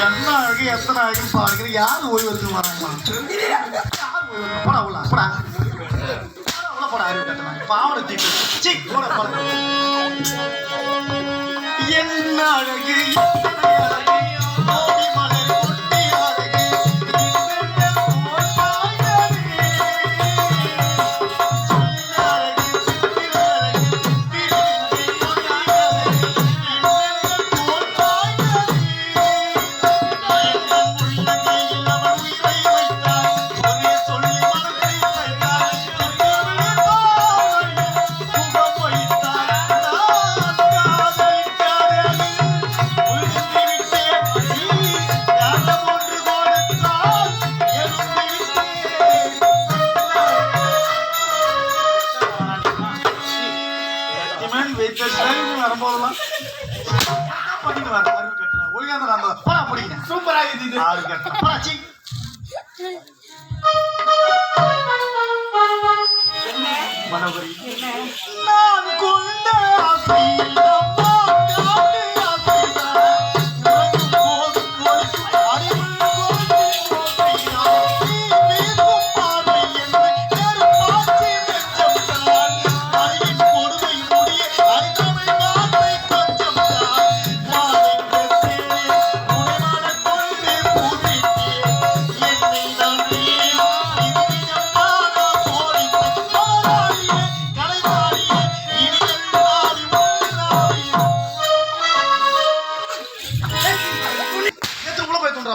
என்ன அழகு எத்தனை அழகு பாருங்க யார் ஓய்வு எடுத்து வராங்கம்மா யார் ஓய்வு போடா உள்ள போடா உள்ள போடா அறிவு பாவனை தீட்டு போட போட என்ன அழகு? பண்ணிட்டு வர அறிவு கட்டுறேன் ஒழுங்கா தான் நான் போடா முடிங்க சூப்பரா இது ஆறு கட்டுறேன் போடா சீ மனோகரி நான் கொண்ட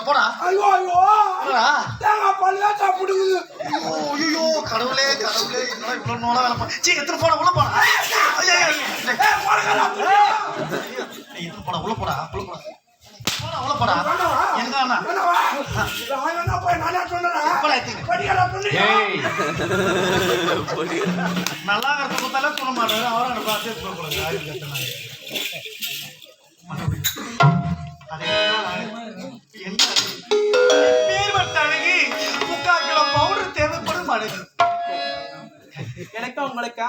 போடா. ஐயோ ஐயோ. தேங்காய் பால் தான் சாப்பிடுது ஐயோ, கடவுளே கடவுளே என்னடா இவ்வளவு நோளா வேலை பா- சீ, எடுத்துட்டு போடா உள்ள போடா. எடுத்துட்டு போடா உள்ள போடா உள்ள போடா. நல்லா இருக்கிறத சொல்ல மாட்டாரு. அவரை பார்த்து சொல்லக்கூடாது எனக்கா உங்களுக்கா?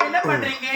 என்ன பண்றீங்க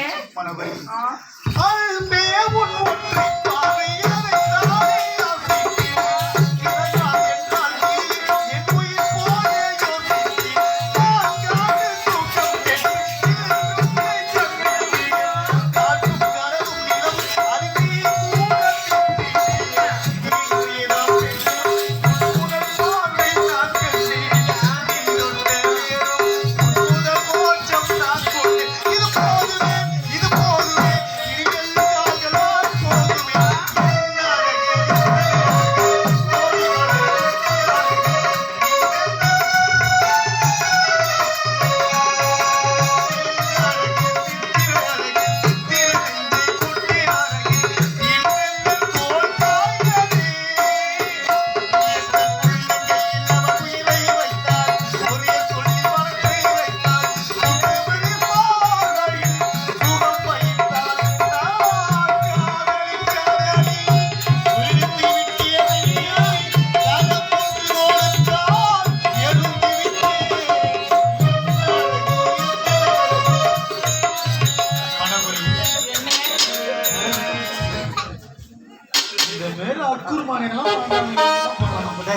மேல அக்குருமான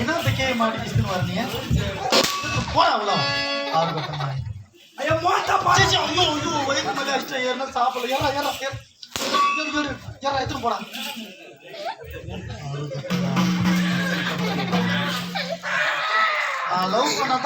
என்னத்துக்கே மாட்டிக்கிட்டு வரீங்க போடா உள்ள ஆறு கட்டமா ஐயோ மோட்டா பா ஐயோ ஐயோ வயிற்று மேலே ஏறினா சாப்பிடல. ஏறா ஏறா ஏறா. எடுத்துட்டு போடா. லவ் பண்ண